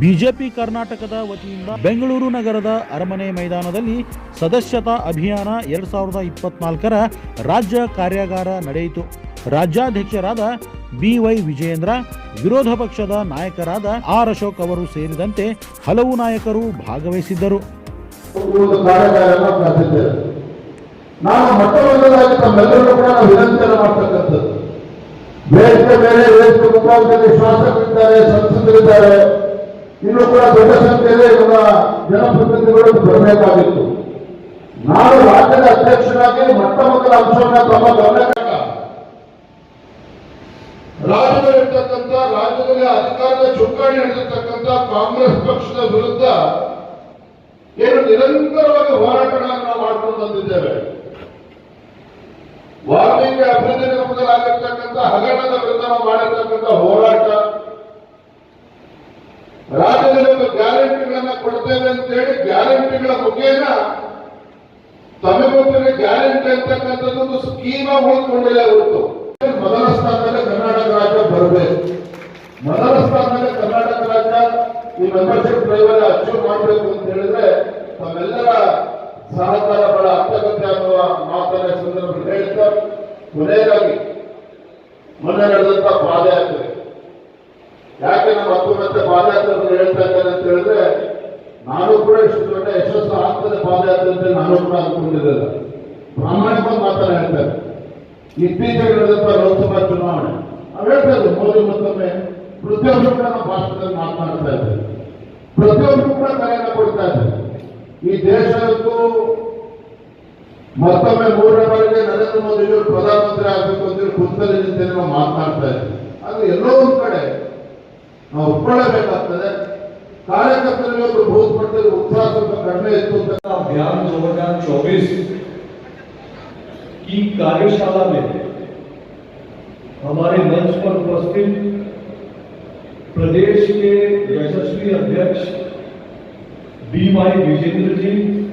BJP ಕರ್ನಾಟಕದ ವತಿಯಿಂದ ಬೆಂಗಳೂರು ನಗರದ ಅರಮನೆ ಮೈದಾನದಲ್ಲಿ ಸದಸ್ಯತಾ ಅಭಿಯಾನ ಎರಡ್ ಸಾವಿರದ ಇಪ್ಪತ್ನಾಲ್ಕರ ರಾಜ್ಯ ಕಾರ್ಯಾಗಾರ ನಡೆಯಿತು. ರಾಜ್ಯಾಧ್ಯಕ್ಷರಾದ ಬಿವೈ ವಿಜಯೇಂದ್ರ, ವಿರೋಧ ಪಕ್ಷದ ನಾಯಕರಾದ ಆರ್ ಅಶೋಕ್ ಅವರು ಸೇರಿದಂತೆ ಹಲವು ನಾಯಕರು ಭಾಗವಹಿಸಿದ್ದರು. ಬೇರೆ ಮುಂಭಾಗದಲ್ಲಿ ಶಾಸಕರಿದ್ದಾರೆ, ಸಂಸದರಿದ್ದಾರೆ. ಇನ್ನು ಕೂಡ ದೊಡ್ಡ ಸಂಖ್ಯೆಯಲ್ಲಿ ಇವರ ಜನಪ್ರತಿನಿಧಿಗಳು ಬರಬೇಕಾಗಿತ್ತು. ನಾನು ರಾಜ್ಯದ ಅಧ್ಯಕ್ಷರಾಗಿ ಮೊಟ್ಟ ಮೊದಲ ಅಂಶವನ್ನ ತಮ್ಮ ಗಮನಕ್ಕೆ ರಾಜ್ಯದಲ್ಲಿರ್ತಕ್ಕಂಥ, ರಾಜ್ಯದಲ್ಲಿ ಅಧಿಕಾರದ ಚುಕ್ಕಾಣಿ ಹಿಡಿದಿರ್ತಕ್ಕಂಥ ಕಾಂಗ್ರೆಸ್ ಪಕ್ಷದ ವಿರುದ್ಧ ಏನು ನಿರಂತರವಾಗಿ ಹೋರಾಟಗಳನ್ನು ನಾವು ಮಾಡ್ಕೊಂಡು ಬಂದಿದ್ದೇವೆ. ವಾಲ್ಮೀಕಿ ಅಭಿವೃದ್ಧಿ ನಿಗಮದಲ್ಲಾಗಿರ್ತಕ್ಕಂಥ ಹಗರಣದ ವಿರುದ್ಧ ಮಾಡಿರ್ತಕ್ಕಂಥ ಹೋರಾಟ ರಾಜ್ಯದಲ್ಲಿ ಒಂದು ಗ್ಯಾರಂಟಿಗಳನ್ನ ಕೊಡ್ತೇವೆ ಅಂತ ಹೇಳಿ ಗ್ಯಾರಂಟಿಗಳ ಮುಖೇನ ತಮಿಳುನಾಡಿನ ಗ್ಯಾರಂಟಿ ಅಂತಕ್ಕಂಥದ್ದು ಒಂದು ಸ್ಕೀಮ್ ಉಳಿದುಕೊಂಡಿಲ್ಲ ಹೊರತು. ಮೊದಲ ಸ್ಥಾನದಲ್ಲಿ ಕರ್ನಾಟಕ ರಾಜ್ಯ ಬರಬೇಕು. ಮೊದಲ ಸ್ಥಾನದಲ್ಲಿ ಕರ್ನಾಟಕ ರಾಜ್ಯ ಈ ಮೆಂಬರ್ಶಿಪ್ ಡ್ರೈವರ್ ಅಚೀವ್ ಮಾಡಬೇಕು ಅಂತ ಹೇಳಿದ್ರೆ ತಮ್ಮೆಲ್ಲರ ಸಹಕಾರ ಬಹಳ ಅತ್ಯಗತ್ಯ ಅನ್ನುವ ಮಾತನ್ನ ಸಂದರ್ಭದಲ್ಲಿ ಹೇಳ್ತಾ ಕೊನೆಯದಾಗಿ ಮೊನ್ನೆ ನಡೆದಂತ ಪಾದಯಾತ್ರೆ. ಯಾಕೆ ನಮ್ಮ ಹತ್ತು ಮತ್ತೆ ಪಾದಯಾತ್ರೆ ಹೇಳ್ತಾ ಇದ್ದೇನೆ ಅಂತ ಹೇಳಿದ್ರೆ ನಾನು ಕೂಡ ಇಷ್ಟು ದೊಡ್ಡ ಯಶಸ್ಸು ಆಗ್ತದೆ ನಾನು ಕೂಡ ಅನ್ಕೊಂಡಿರಲಿಲ್ಲ ಪ್ರಾಮಾಣಿಕವಾಗಿ ಮಾತಾಡ ಹೇಳ್ತಾರೆ. ಇತ್ತೀಚೆಗೆ ನಡೆದಂತ ಲೋಕಸಭಾ ಚುನಾವಣೆ. ನಾವು ಹೇಳ್ತಾರೆ ಮೋದಿ ಮತ್ತೊಮ್ಮೆ ಪ್ರತಿಯೊಬ್ಬರು ಕೂಡ ನಮ್ಮ ಭಾಷಣದಲ್ಲಿ ಮಾತನಾಡ್ತಾ ಇದ್ದಾರೆ. ಪ್ರತಿಯೊಬ್ಬರು ಕೂಡ ಕರೆಯನ್ನು ಕೊಡ್ತಾ ಇದ್ದಾರೆ. ಈ ದೇಶಕ್ಕೂ ಮತ್ತೊಮ್ಮೆ ಮೂರನೇ ಬಾರಿಗೆ ನರೇಂದ್ರ ಮೋದಿ ಅವರು ಪ್ರಧಾನಮಂತ್ರಿ ಆಗಬೇಕು ಅಂತೇಳಿ ಕುಂತಲ್ಲಿ ನಿಂತೇನೆ ನಾವು ಮಾತನಾಡ್ತಾ ಇದ್ದೀವಿ ಅದು ಎಲ್ಲೋ ಒಂದ್ ಕಡೆ ನಾವು ಒಪ್ಕೊಳ್ಳೇಬೇಕಾಗ್ತದೆ. ಕಾರ್ಯಕರ್ತರಿಗೆ ಒಂದು ಬೂತ್ ಮಟ್ಟದಲ್ಲಿ ಉತ್ಸಾಹ ಸ್ವಲ್ಪ ಕಡಿಮೆ ಇತ್ತು ಅಂತ अभियान 2024 की कार्यशाला में हमारे मंच पर उपस्थित प्रदेश के यशस्वी अध्यक्ष बी वाई विजेंद्र जी हमारे